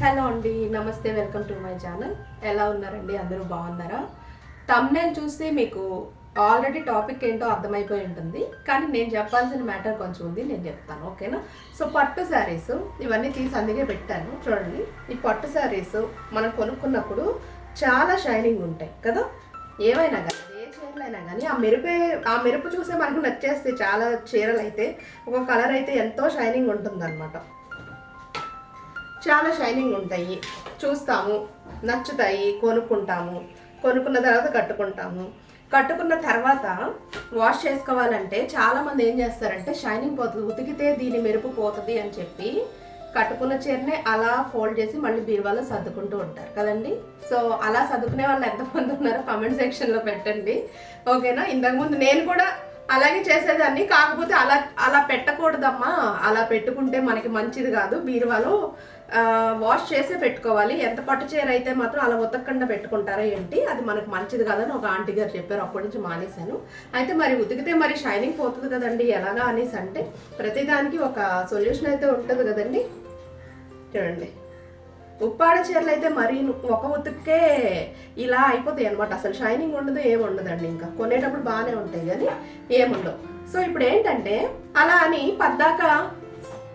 Hello అండి నమస్తే welcome to my channel. ఎలా ఉన్నారండి? అందరూ బాగున్నారా? తమ్నేల్ చూస్తే మీకు ఆల్రెడీ టాపిక్ ఏంటో అర్థమైపోయి ఉంటుంది. కానీ నేను చెప్పాల్సిన మ్యాటర్ కొంచెం ఉంది నేను చెప్తాను ఓకేనా? సో పట్టు శారీస్ ఇవన్నీ తీసి అందుకే పెట్టాను. చూడండి ఈ పట్టు శారీస్ మనం కొనుక్కున్నప్పుడు చాలా షైనింగ్ ఉంటాయి కదా? ఏమైనా కానీ ఏ చీరలైనా కానీ ఆ మెరుపే ఆ మెరుపు చూసే మనకు నచ్చేస్తే చాలా చీరలు అయితే ఒక కలర్ అయితే ఎంతో షైనింగ్ ఉంటుందన్నమాట. చాలా షైనింగ్ ఉంటాయి. చూస్తాము నచ్చుతాయి కొనుక్కుంటాము. కొనుక్కున్న తర్వాత కట్టుకుంటాము. కట్టుకున్న తర్వాత వాష్ చేసుకోవాలంటే చాలామంది ఏం చేస్తారంటే షైనింగ్ పోతుంది. ఉతికితే దీని మెరుపు పోతుంది అని చెప్పి కట్టుకున్న చీరనే అలా ఫోల్డ్ చేసి మళ్ళీ బీరువాలో సర్దుకుంటూ ఉంటారు. కదండి? సో అలా సర్దుకునే వాళ్ళు ఎంతమంది ఉన్నారో కామెంట్ సెక్షన్లో పెట్టండి. ఓకేనా? ఇంతకుముందు నేను కూడా అలాగే చేసేదాన్ని. కాకపోతే అలా అలా పెట్టకూడదమ్మా. అలా పెట్టుకుంటే మనకి మంచిది కాదు. బీరువాలో వాష్ చేసే పెట్టుకోవాలి. ఎంత పట్టు చీర అయితే మాత్రం అలా ఉతకకుండా పెట్టుకుంటారా ఏంటి అది మనకు మంచిది కాదని ఒక ఆంటీ గారు చెప్పారు. అప్పటి నుంచి మానేశాను. అయితే మరి ఉతికితే మరి షైనింగ్ పోతుంది కదండి ఎలాగా అనేసి అంటే ప్రతిదానికి ఒక సొల్యూషన్ అయితే ఉంటుంది కదండి. చూడండి. ఉప్పాడ చీరలు అయితే మరీ ఒక ఉతుక్కే ఇలా అయిపోతాయి అనమాట అసలు షైనింగ్ ఉండదు ఏముండదండి ఇంకా. కొనేటప్పుడు బాగానే ఉంటాయి కానీ ఏముండవు సో ఇప్పుడు ఏంటంటే అలా అని పద్దాక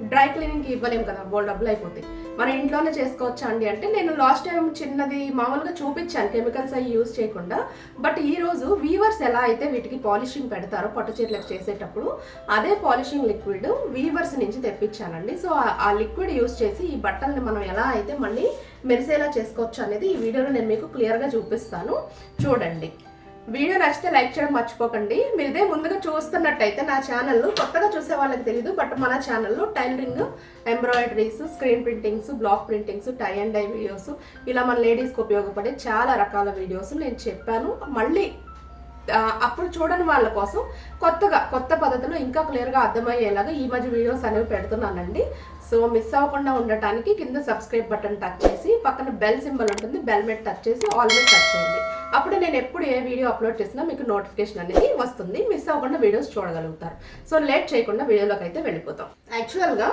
డ్రై క్లీనింగ్కి ఇవ్వలేము కదా బోల్ డబ్బులు అయిపోతాయి. మన ఇంట్లోనే చేసుకోవచ్చా అండి? అంటే నేను లాస్ట్ టైం చిన్నది మామూలుగా చూపించాను కెమికల్స్ అవి యూజ్ చేయకుండా. బట్ ఈ రోజు వీవర్స్ ఎలా అయితే వీటికి పాలిషింగ్ పెడతారో పట్టు చీరలకు చేసేటప్పుడు అదే పాలిషింగ్ లిక్విడ్ వీవర్స్ నుంచి తెప్పించానండి. సో ఆ- ఆ లిక్విడ్ యూజ్ చేసి ఈ బట్టల్ని మనం ఎలా అయితే మళ్ళీ మెరిసేలా చేసుకోవచ్చు అనేది ఈ వీడియోలో నేను మీకు క్లియర్గా చూపిస్తాను. చూడండి. వీడియో నచ్చితే లైక్ చేయడం మర్చిపోకండి. మీరు ఇదే ముందుగా చూస్తున్నట్టయితే నా ఛానల్ కొత్తగా చూసే వాళ్ళకి తెలియదు బట్ మన ఛానల్లో tailoring embroideries screen printings block printings tie and dye videos ఇలా మన లేడీస్కి ఉపయోగపడే చాలా రకాల వీడియోస్ నేను చెప్పాను. మళ్ళీ అప్పుడు చూడని వాళ్ళ కోసం కొత్తగా కొత్త పద్ధతిలో ఇంకా క్లియర్గా అర్థమయ్యేలాగా ఈ మధ్య వీడియోస్ అనేవి పెడుతున్నానండి. సో మిస్ అవ్వకుండా ఉండటానికి కింద సబ్స్క్రైబ్ బటన్ టచ్ చేసి పక్కన బెల్ సింబల్ ఉంటుంది బెల్ మీద టచ్ చేసి ఆల్ టచ్ చేయండి. అప్పుడు నేను ఎప్పుడు ఏ వీడియో అప్లోడ్ చేసినా మీకు నోటిఫికేషన్ అనేది వస్తుంది. మిస్ అవ్వకుండా వీడియోస్ చూడగలుగుతారు. సో లేట్ చేయకుండా వీడియోలోకి అయితే వెళ్ళిపోతాం. యాక్చువల్గా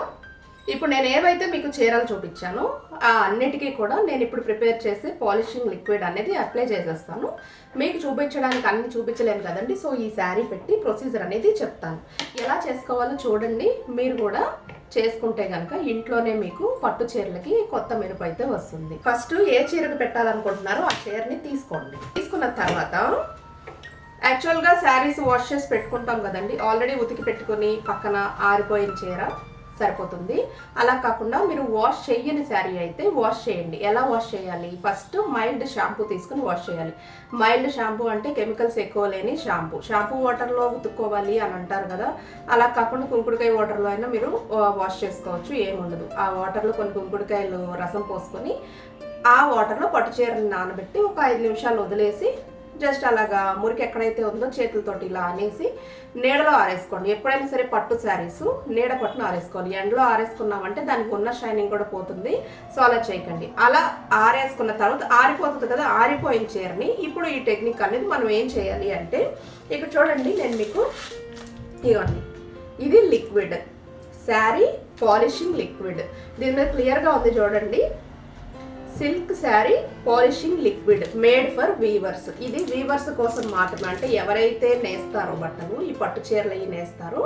ఇప్పుడు నేను ఏవైతే మీకు చీరలు చూపించానో ఆ అన్నిటికీ కూడా నేను ఇప్పుడు ప్రిపేర్ చేసే పాలిషింగ్ లిక్విడ్ అనేది అప్లై చేసేస్తాను. మీకు చూపించడానికి అన్ని చూపించలేను కదండి సో ఈ శారీ పెట్టి ప్రొసీజర్ అనేది చెప్తాను. ఎలా చేసుకోవాలో చూడండి. మీరు కూడా చేసుకుంటే కనుక ఇంట్లోనే మీకు పట్టు చీరలకి కొత్త మెరుపు అయితే వస్తుంది. ఫస్ట్ ఏ చీరకు పెట్టాలనుకుంటున్నారో ఆ చీరని తీసుకోండి. తీసుకున్న తర్వాత యాక్చువల్గా శారీస్ వాష్ చేసి పెట్టుకుంటాం కదండి. ఆల్రెడీ ఉతికి పెట్టుకుని పక్కన ఆరిపోయిన చీర. సరిపోతుంది. అలా కాకుండా మీరు వాష్ చేయని శారీ అయితే వాష్ చేయండి. ఎలా వాష్ చేయాలి? ఫస్ట్ మైల్డ్ షాంపూ తీసుకుని వాష్ చేయాలి. మైల్డ్ షాంపూ అంటే కెమికల్స్ ఎక్కువ లేని షాంపూ. షాంపూ వాటర్లో ఉతుక్కోవాలి అని అంటారు కదా. అలా కాకుండా కుంకుడుకాయ వాటర్లో అయినా మీరు వాష్ చేసుకోవచ్చు. ఏముండదు. ఆ వాటర్లో కొన్ని కుంకుడుకాయలు రసం పోసుకొని ఆ వాటర్లో పట్టు చీరని నానబెట్టి ఒక ఐదు నిమిషాలు వదిలేసి జస్ట్ అలాగా మురికి ఎక్కడైతే ఉందో చేతులతోటి ఇలా అనేసి నీడలో ఆరేసుకోండి. ఎప్పుడైనా సరే పట్టు శారీస్ నీడ పట్టును ఆరేసుకోవాలి. ఎండలో ఆరేసుకున్నామంటే దానికి ఉన్న షైనింగ్ కూడా పోతుంది. సో అలా చేయకండి. అలా ఆరేసుకున్న తర్వాత ఆరిపోతుంది కదా ఆరిపోయిన చీరని ఇప్పుడు ఈ టెక్నిక్ అనేది మనం ఏం చేయాలి అంటే ఇక్కడ చూడండి నేను మీకు ఇవ్వండి. ఇది లిక్విడ్. Sari polishing liquid. దీని మీద క్లియర్గా ఉంది చూడండి. Silk sari polishing liquid made for weavers. ఇది వీవర్స్ కోసం మాత్రమే. అంటే ఎవరైతే నేస్తారో బట్టలు ఈ పట్టు చీరలు అవి నేస్తారో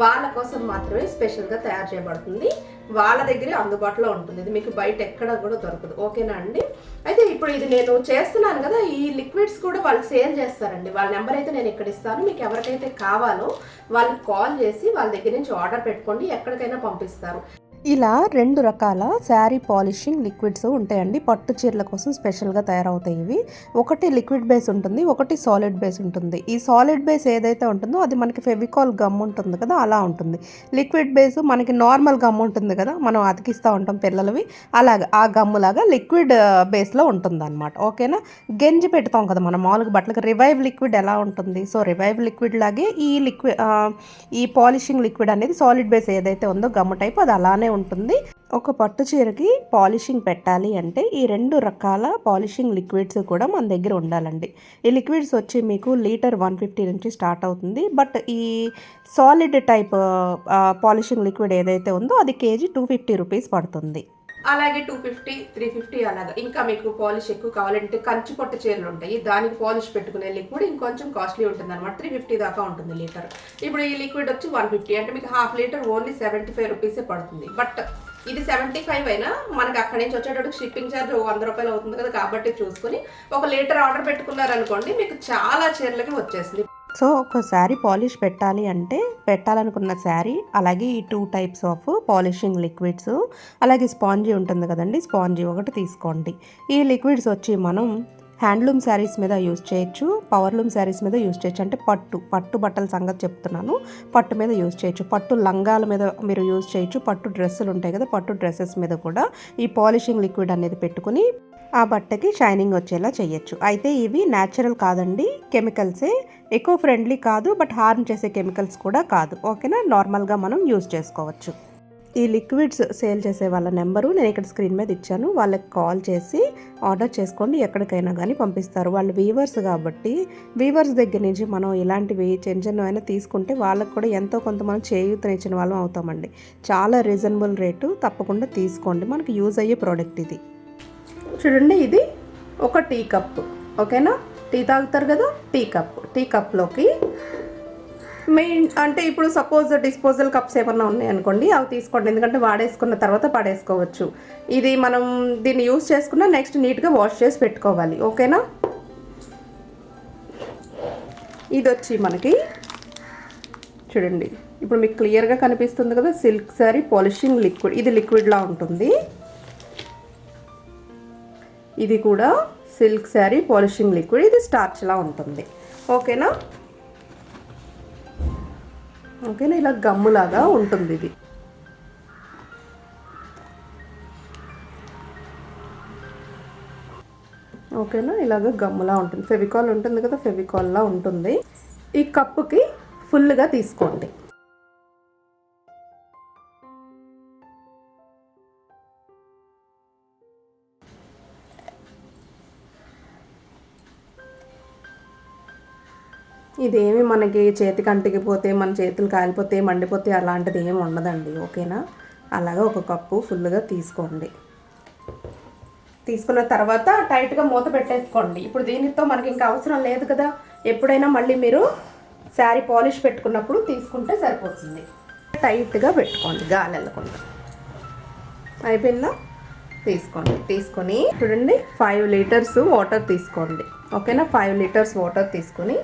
వాళ్ళ కోసం మాత్రమే స్పెషల్గా తయారు చేయబడుతుంది. వాళ్ళ దగ్గరే అందుబాటులో ఉంటుంది. ఇది మీకు బయట ఎక్కడ కూడా దొరకదు. ఓకేనా అండి? అయితే ఇప్పుడు ఇది నేను చేస్తున్నాను కదా ఈ లిక్విడ్స్ కూడా వాళ్ళు సేల్ చేస్తారండి. వాళ్ళ నెంబర్ అయితే నేను ఇక్కడ ఇస్తాను. మీకు ఎవరికైతే కావాలో వాళ్ళకి కాల్ చేసి వాళ్ళ దగ్గర నుంచి ఆర్డర్ పెట్టుకోండి. ఎక్కడికైనా పంపిస్తారు. ఇలా రెండు రకాల శారీ పాలిషింగ్ లిక్విడ్స్ ఉంటాయండి. పట్టు చీరల కోసం స్పెషల్గా తయారవుతాయి ఇవి. ఒకటి లిక్విడ్ బేస్ ఉంటుంది ఒకటి సాలిడ్ బేస్ ఉంటుంది. ఈ సాలిడ్ బేస్ ఏదైతే ఉంటుందో అది మనకి ఫెవికాల్ గమ్ ఉంటుంది కదా అలా ఉంటుంది. లిక్విడ్ బేస్ మనకి నార్మల్ గమ్ ఉంటుంది కదా మనం అతికిస్తూ ఉంటాం పిల్లలవి. అలాగా ఆ గమ్ములాగా లిక్విడ్ బేస్లో ఉంటుంది అనమాట ఓకేనా? గెంజి పెడతాం కదా మనం మామూలుగా బట్టలకు. రివైవ్ లిక్విడ్ ఎలా ఉంటుంది? సో రివైవ్ లిక్విడ్ లాగే ఈ లిక్విడ్ ఈ పాలిషింగ్ లిక్విడ్ అనేది సాలిడ్ బేస్ ఏదైతే ఉందో గమ్ము టైప్ అది అలానే ఉంటుంది. ఒక పట్టు చీరకి పాలిషింగ్ పెట్టాలి అంటే ఈ రెండు రకాల పాలిషింగ్ లిక్విడ్స్ కూడా మన దగ్గర ఉండాలండి. ఈ లిక్విడ్స్ వచ్చి మీకు లీటర్ వన్ ఫిఫ్టీ నుంచి స్టార్ట్ అవుతుంది. బట్ ఈ సాలిడ్ టైప్ పాలిషింగ్ లిక్విడ్ ఏదైతే ఉందో అది కేజీ టూ ఫిఫ్టీ రూపీస్ పడుతుంది. అలాగే టూ ఫిఫ్టీ త్రీ ఫిఫ్టీ అలాగా. ఇంకా మీకు పాలిష్ ఎక్కువ కావాలంటే కంచి పొట్ట చీరలు ఉంటాయి. దానికి పాలిష్ పెట్టుకునే లిక్విడ్ ఇంకొంచెం కాస్ట్లీ ఉంటుంది అనమాట త్రీ ఫిఫ్టీ దాకా ఉంటుంది లీటర్. ఇప్పుడు ఈ లిక్విడ్ వచ్చి వన్ ఫిఫ్టీ అంటే మీకు half litre only seventy five రూపీసే పడుతుంది. బట్ ఇది సెవెంటీ ఫైవ్ అయినా మనకి అక్కడి నుంచి వచ్చేటప్పుడు షిప్పింగ్ ఛార్జ్ వంద రూపాయలు అవుతుంది కదా. కాబట్టి చూసుకుని ఒక లీటర్ ఆర్డర్ పెట్టుకున్నారనుకోండి మీకు చాలా చీరలకి వచ్చేసింది సో ఒక శారీ పాలిష్ పెట్టాలి అంటే పెట్టాలనుకున్న శారీ అలాగే ఈ two types of polishing liquids అలాగే స్పాంజీ ఉంటుంది కదండి స్పాంజీ ఒకటి తీసుకోండి. ఈ లిక్విడ్స్ వచ్చి మనం హ్యాండ్లూమ్ శారీస్ మీద యూస్ చేయొచ్చు పవర్లూమ్ శారీస్ మీద యూస్ చేయొచ్చు. అంటే పట్టు పట్టు బట్టల సంగతి చెప్తున్నాను. పట్టు మీద యూస్ చేయొచ్చు పట్టు లంగాల మీద మీరు యూస్ చేయొచ్చు పట్టు డ్రెస్సులు ఉంటాయి కదా పట్టు డ్రెస్సెస్ మీద కూడా ఈ పాలిషింగ్ లిక్విడ్ అనేది పెట్టుకుని ఆ బట్టకి షైనింగ్ వచ్చేలా చేయొచ్చు అయితే ఇవి న్యాచురల్ కాదండి. కెమికల్సే. ఎకో ఫ్రెండ్లీ కాదు బట్ హార్మ్ చేసే కెమికల్స్ కూడా కాదు. ఓకేనా? నార్మల్గా మనం యూజ్ చేసుకోవచ్చు. ఈ లిక్విడ్స్ సేల్ చేసే వాళ్ళ నెంబరు నేను ఇక్కడ స్క్రీన్ మీద ఇచ్చాను. వాళ్ళకి కాల్ చేసి ఆర్డర్ చేసుకోండి. ఎక్కడికైనా కానీ పంపిస్తారు. వాళ్ళు వీవర్స్ కాబట్టి వీవర్స్ దగ్గర నుంచి మనం ఇలాంటివి చిన్న చిన్నవైనా తీసుకుంటే వాళ్ళకి కూడా ఎంతో కొంత మనం చేయూతనిచ్చిన వాళ్ళం అవుతామండి. చాలా రీజనబుల్ రేటు. తప్పకుండా తీసుకోండి. మనకి యూజ్ అయ్యే ప్రోడక్ట్ ఇది. చూడండి ఇది ఒక టీ కప్ ఓకేనా? టీ తాగుతారు కదా టీ కప్ టీ కప్లోకి మెయిన్ అంటే ఇప్పుడు సపోజ్ డిస్పోజల్ కప్స్ ఏమన్నా ఉన్నాయనుకోండి అవి తీసుకోండి. ఎందుకంటే వాడేసుకున్న తర్వాత పడేసుకోవచ్చు. ఇది మనం దీన్ని యూస్ చేసుకున్న నెక్స్ట్ నీట్గా వాష్ చేసి పెట్టుకోవాలి ఓకేనా? ఇది వచ్చి మనకి చూడండి. ఇప్పుడు మీకు క్లియర్గా కనిపిస్తుంది కదా సిల్క్ శారీ పాలిషింగ్ లిక్విడ్. ఇది లిక్విడ్లా ఉంటుంది. ఇది కూడా సిల్క్ శారీ పాలిషింగ్ లిక్విడ్. ఇది స్టార్చ్లా ఉంటుంది. ఓకేనా? ఓకేనా? ఇలా గమ్ములాగా ఉంటుంది ఇది. ఓకేనా? ఇలాగ గమ్ములా ఉంటుంది. ఫెవికాల్ ఉంటుంది కదా ఫెవికాల్లా ఉంటుంది. ఈ కప్పుకి ఫుల్గా తీసుకోండి. ఇదేమి మనకి చేతికి అంటికిపోతే మన చేతులు కాలిపోతే మండిపోతే అలాంటిది ఏమి ఉండదండి ఓకేనా? అలాగా ఒక కప్పు ఫుల్గా తీసుకోండి. తీసుకున్న తర్వాత టైట్గా మూత పెట్టేసుకోండి. ఇప్పుడు దీనితో మనకి ఇంకా అవసరం లేదు కదా? ఎప్పుడైనా మళ్ళీ మీరు శారీ పాలిష్ పెట్టుకున్నప్పుడు తీసుకుంటే సరిపోతుంది. టైట్గా పెట్టుకోండి గాలి వెళ్ళకుండా. అయిపోయిందా? తీసుకోండి తీసుకొని చూడండి ఫైవ్ లీటర్స్ వాటర్ తీసుకోండి. ఓకేనా ఫైవ్ లీటర్స్ వాటర్ తీసుకొని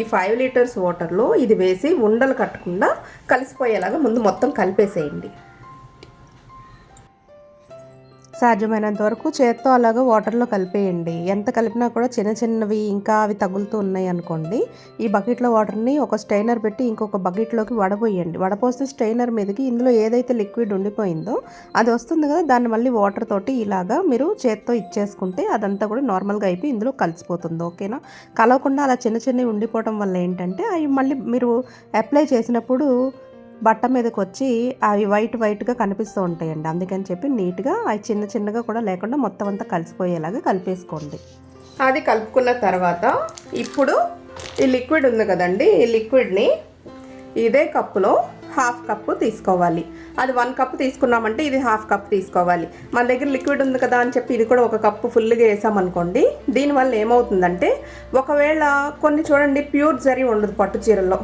ఈ ఫైవ్ లీటర్స్ వాటర్లో ఇది వేసి ఉండలు కట్టకుండా కలిసిపోయేలాగా ముందు మొత్తం కలిపేసేయండి. సాధ్యమైనంత వరకు చేత్తో అలాగా వాటర్లో కలిపేయండి. ఎంత కలిపినా కూడా చిన్న చిన్నవి ఇంకా అవి తగులుతూ ఉన్నాయి అనుకోండి ఈ బకెట్లో వాటర్ని ఒక స్టైనర్ పెట్టి ఇంకొక బకెట్లోకి వడపోయండి వడపోస్తే స్టైనర్ మీదకి ఇందులో ఏదైతే లిక్విడ్ ఉండిపోయిందో అది వస్తుంది కదా దాన్ని మళ్ళీ వాటర్ తోటి ఇలాగా మీరు చేత్తో ఇచ్చేసుకుంటే అదంతా కూడా నార్మల్గా అయిపోయి ఇందులో కలిసిపోతుంది ఓకేనా? కలవకుండా అలా చిన్న చిన్నవి ఉండిపోవడం వల్ల ఏంటంటే అవి మళ్ళీ మీరు అప్లై చేసినప్పుడు బట్ట మీదకి వచ్చి అవి వైట్ వైట్గా కనిపిస్తూ ఉంటాయండి. అందుకని చెప్పి నీట్గా అవి చిన్న చిన్నగా కూడా లేకుండా మొత్తం అంతా కలిసిపోయేలాగా కలిపేసుకోండి. అది కలుపుకున్న తర్వాత ఇప్పుడు ఈ లిక్విడ్ ఉంది కదండి ఈ లిక్విడ్ని ఇదే కప్పులో హాఫ్ కప్పు తీసుకోవాలి. అది వన్ కప్ తీసుకున్నామంటే ఇది హాఫ్ కప్ తీసుకోవాలి. మన దగ్గర లిక్విడ్ ఉంది కదా అని చెప్పి ఇది కూడా ఒక కప్పు ఫుల్గా వేసామనుకోండి దీనివల్ల ఏమవుతుందంటే ఒకవేళ కొన్ని చూడండి ప్యూర్ జరీ ఉండదు పట్టు చీరల్లో.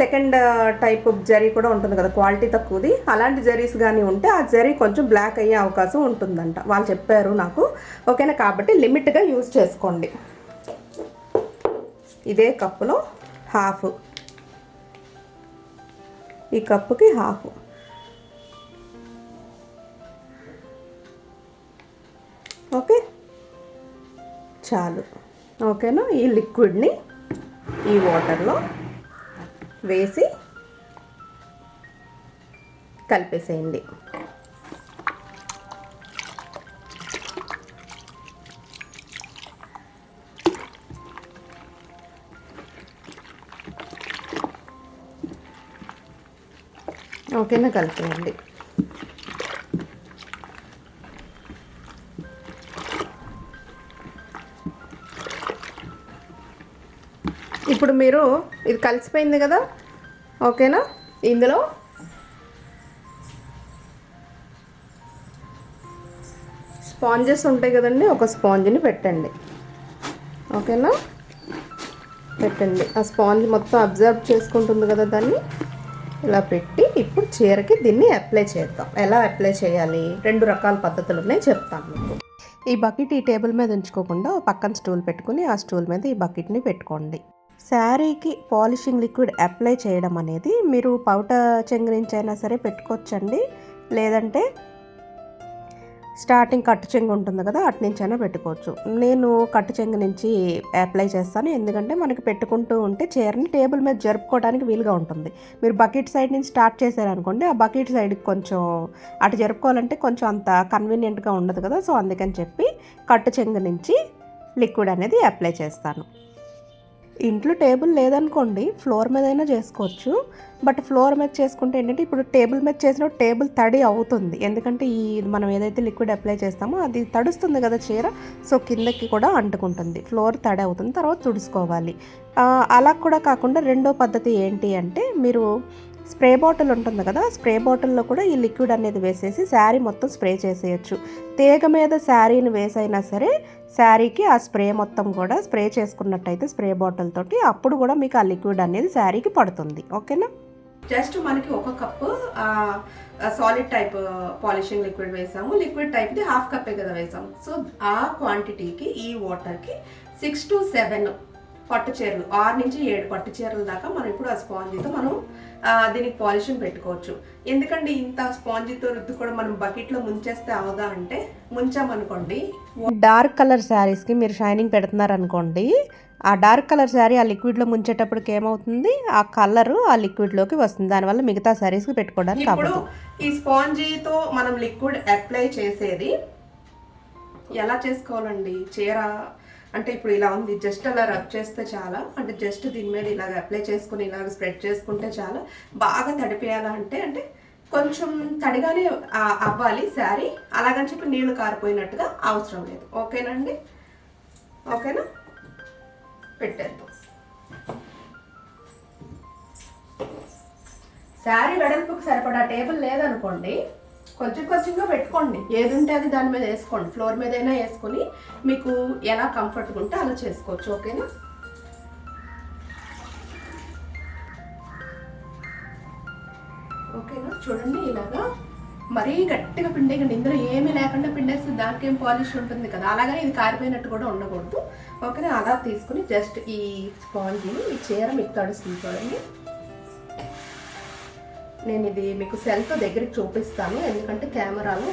సెకండ్ టైప్ uh, జరీ కూడా ఉంటుంది కదా క్వాలిటీ తక్కువది. అలాంటి జరీస్ కానీ ఉంటే ఆ జరీ కొంచెం బ్లాక్ అయ్యే అవకాశం ఉంటుందంట. వాళ్ళు చెప్పారు నాకు. ఓకేనా? కాబట్టి లిమిట్గా యూజ్ చేసుకోండి. ఇదే కప్పులో హాఫ్ ఈ కప్పుకి హాఫ్ ఓకే? చాలు. ఓకేనా? ఈ లిక్విడ్ని ఈ వాటర్లో వేసి కలిపేసేయండి. ఓకేనా? కలిపేయండి. ఇప్పుడు మీరు ఇది కలిసిపోయింది కదా? ఓకేనా? ఇందులో? స్పాంజెస్ ఉంటాయి కదండి ఒక స్పాంజ్ని పెట్టండి. ఓకేనా? పెట్టండి. ఆ స్పాంజ్ మొత్తం అబ్జర్వ్ చేసుకుంటుంది కదా దాన్ని? ఇలా పెట్టి ఇప్పుడు చీరకి దీన్ని అప్లై చేద్దాం. ఎలా అప్లై చేయాలి? రెండు రకాల పద్ధతులు ఉన్నాయి చెప్తాను మీకు. ఈ బకెట్ ఈ టేబుల్ మీద ఉంచుకోకుండా పక్కన స్టూల్ పెట్టుకుని ఆ స్టూల్ మీద ఈ బకెట్ని పెట్టుకోండి. శారీకి పాలిషింగ్ లిక్విడ్ అప్లై చేయడం అనేది మీరు పౌట చెంగు నుంచి అయినా సరే పెట్టుకోవచ్చండి. లేదంటే స్టార్టింగ్ కట్టు చెంగు ఉంటుంది కదా అటు నుంచి అయినా పెట్టుకోవచ్చు. నేను కట్టు చెంగు నుంచి అప్లై చేస్తాను. ఎందుకంటే మనకి పెట్టుకుంటూ ఉంటే చీరని టేబుల్ మీద జరుపుకోవడానికి వీలుగా ఉంటుంది. మీరు బకెట్ సైడ్ నుంచి స్టార్ట్ చేశారనుకోండి ఆ బకెట్ సైడ్కి కొంచెం అటు జరుపుకోవాలంటే కొంచెం అంత కన్వీనియంట్గా ఉండదు కదా. సో అందుకని చెప్పి కట్టు చెంగు నుంచి లిక్విడ్ అనేది అప్లై చేస్తాను. ఇంట్లో టేబుల్ లేదనుకోండి ఫ్లోర్ మీద అయినా చేసుకోవచ్చు. బట్ ఫ్లోర్ మీద చేసుకుంటే ఏంటంటే ఇప్పుడు టేబుల్ మీద చేసిన టేబుల్ తడి అవుతుంది. ఎందుకంటే ఈ మనం ఏదైతే లిక్విడ్ అప్లై చేస్తామో అది తడుస్తుంది కదా చీర సో కిందకి కూడా అంటుకుంటుంది. ఫ్లోర్ తడి అవుతుంది తర్వాత తుడుచుకోవాలి. అలా కూడా కాకుండా రెండో పద్ధతి ఏంటి అంటే మీరు స్ప్రే బాటిల్ ఉంటుంది కదా స్ప్రే బాటిల్లో కూడా ఈ లిక్విడ్ అనేది వేసేసి శారీ మొత్తం స్ప్రే చేసేయచ్చు. తీగ మీద శారీని వేసైనా సరే శారీకి ఆ స్ప్రే మొత్తం కూడా స్ప్రే చేసుకున్నట్టయితే స్ప్రే బాటిల్ తోటి అప్పుడు కూడా మీకు ఆ లిక్విడ్ అనేది శారీకి పడుతుంది. ఓకేనా? జస్ట్ మనకి ఒక cup solid type polishing liquid వేసాము. లిక్విడ్ టైప్ది హాఫ్ కప్పే కదా వేసాము. సో ఆ క్వాంటిటీకి ఈ వాటర్కి సిక్స్ టు సెవెన్ పట్టు చీరలు ఆరు నుంచి ఏడు పట్టు చీరల దాకా మనం ఇప్పుడు ఆ స్పాంజ్తో మనం దీనికి పాలిషింగ్ పెట్టుకోవచ్చు. ఎందుకంటే ఇంత స్పాంజీతో రుద్దు కూడా మనం బకెట్లో ముంచేస్తే అవదా అంటే ముంచామనుకోండి. డార్క్ కలర్ శారీస్కి మీరు షైనింగ్ పెడుతున్నారనుకోండి ఆ డార్క్ కలర్ శారీ ఆ లిక్విడ్లో ముంచేటప్పటికి ఏమవుతుంది? ఆ కలర్ ఆ లిక్విడ్లోకి వస్తుంది. దానివల్ల మిగతా శారీస్కి పెట్టుకోవడానికి ఇప్పుడు ఈ స్పాంజీతో మనం లిక్విడ్ అప్లై చేసేది ఎలా చేసుకోవాలండి? చీర అంటే ఇప్పుడు ఇలా ఉంది జస్ట్ అలా రబ్ చేస్తే చాలా. అంటే జస్ట్ దీని మీద ఇలాగ అప్లై చేసుకుని ఇలాగ స్ప్రెడ్ చేసుకుంటే చాలా. బాగా తడిపేయాలా అంటే అంటే కొంచెం తడిగానే అవ్వాలి శారీ. అలాగని చెప్పి నీళ్ళు కారిపోయినట్టుగా అవసరం లేదు. ఓకేనండి ఓకేనా? పెట్టేద్దాం. శారీ వెడల్పుకి సరిపడా టేబుల్ లేదనుకోండి కొంచెం కొంచెంగా పెట్టుకోండి. ఏది ఉంటే అది దాని మీద వేసుకోండి. ఫ్లోర్ మీద అయినా వేసుకొని మీకు ఎలా కంఫర్ట్గా ఉంటే అలా చేసుకోవచ్చు. ఓకేనా? ఓకేనా? చూడండి ఇలాగా మరీ గట్టిగా పిండేయండి ఇందులో ఏమీ లేకుండా పిండేస్తే దానికి ఏం పాలిష్ ఉంటుంది కదా. అలాగే ఇది కారిపోయినట్టు కూడా ఉండకూడదు. ఓకేనా? అలా తీసుకుని జస్ట్ ఈ స్పాంజీని ఈ చీర మీకు తడుస్తుంది చూడండి. నేను ఇది మీకు సెల్తో దగ్గరికి చూపిస్తాను. ఎందుకంటే కెమెరాలో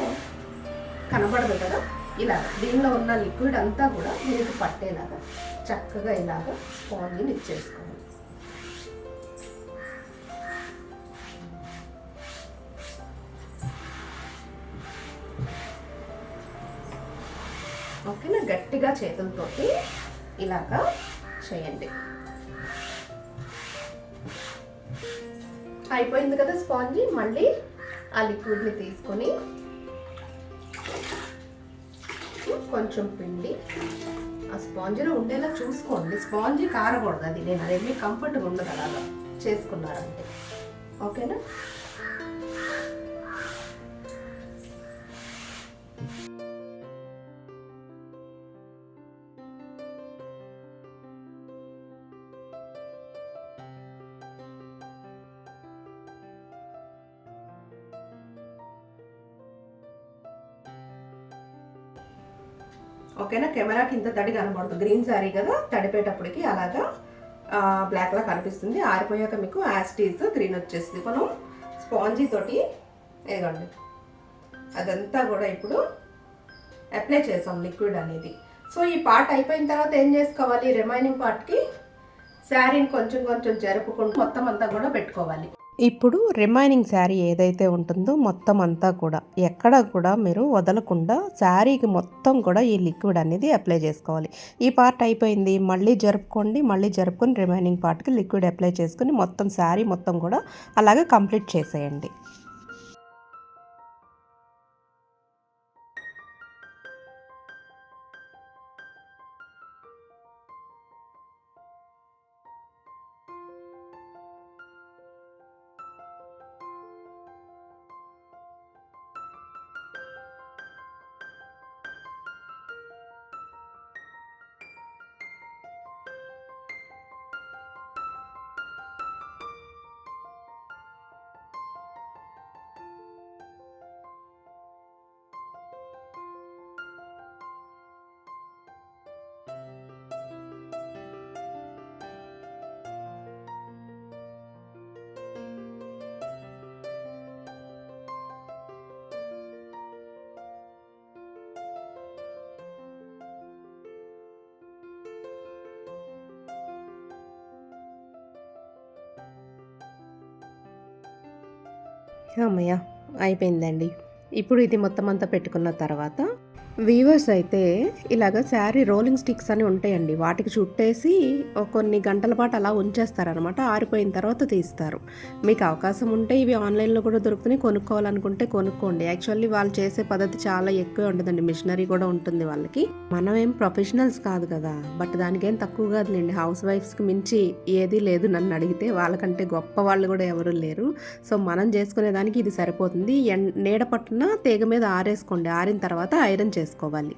కనబడదు కదా. ఇలా దీనిలో ఉన్న లిక్విడ్ అంతా కూడా మీకు పట్టేలాగా చక్కగా ఇలాగా స్పాంజిని ఇచ్చేసుకోండి ఓకేనా? గట్టిగా చేతులతోటి ఇలాగా చేయండి. అయిపోయింది కదా స్పాంజీ. మళ్ళీ ఆ లిక్విడ్ని తీసుకొని కొంచెం పిండి. ఆ స్పాంజీలో ఉండేలా చూసుకోండి. స్పాంజీ కారకూడదు అది. నేను అదేమీ కంఫర్ట్గా ఉండదు అలాగా. చేసుకున్నారంటే. ఓకేనా? ఓకేనా? కెమెరాకి ఇంత తడి కనబడదు గ్రీన్ శారీ కదా? తడిపేటప్పటికి అలాగా బ్లాక్లా కనిపిస్తుంది. ఆరిపోయాక మీకు యాస్టీజ్ గ్రీన్ వచ్చేస్తుంది మనం స్పాంజీ తోటి ఏదండి? అదంతా కూడా ఇప్పుడు అప్లై చేసాం లిక్విడ్ అనేది. సో ఈ పార్ట్ అయిపోయిన తర్వాత ఏం చేసుకోవాలి? రిమైనింగ్ పార్ట్కి శారీని కొంచెం కొంచెం జరుపుకుంటూ మొత్తం అంతా కూడా పెట్టుకోవాలి. ఇప్పుడు రిమైనింగ్ శారీ ఏదైతే ఉంటుందో మొత్తం అంతా కూడా ఎక్కడ కూడా మీరు వదలకుండా శారీకి మొత్తం కూడా ఈ లిక్విడ్ అనేది అప్లై చేసుకోవాలి. ఈ పార్ట్ అయిపోయింది మళ్ళీ జరుపుకోండి మళ్ళీ జరుపుకొని రిమైనింగ్ పార్ట్కి లిక్విడ్ అప్లై చేసుకుని మొత్తం శారీ మొత్తం కూడా అలాగే కంప్లీట్ చేసేయండి. అమ్మయ్య అయిపోయిందండి. ఇప్పుడు ఇది మొత్తం అంతా పెట్టుకున్న తర్వాత వీవర్స్ అయితే ఇలాగ శారీ రోలింగ్ స్టిక్స్ అని ఉంటాయండి. వాటికి చుట్టేసి కొన్ని గంటల పాటు అలా ఉంచేస్తారనమాట ఆరిపోయిన తర్వాత తీస్తారు. మీకు అవకాశం ఉంటే ఇవి ఆన్లైన్లో కూడా దొరుకుతున్నాయి. కొనుక్కోవాలనుకుంటే కొనుక్కోండి. యాక్చువల్లీ వాళ్ళు చేసే పద్ధతి చాలా ఎక్కువే ఉంటుందండి. మిషనరీ కూడా ఉంటుంది వాళ్ళకి. మనం ఏం ప్రొఫెషనల్స్ కాదు కదా. బట్ దానికేం తక్కువ కాదులేండి. హౌస్ వైఫ్స్కి మించి ఏదీ లేదు నన్ను అడిగితే. వాళ్ళకంటే గొప్ప వాళ్ళు కూడా ఎవరు లేరు. సో మనం చేసుకునే దానికి ఇది సరిపోతుంది. ఎన్- నీడ పట్టున తీగ మీద ఆరేసుకోండి. ఆరిన తర్వాత ఐరన్ చేసుకోవాలి.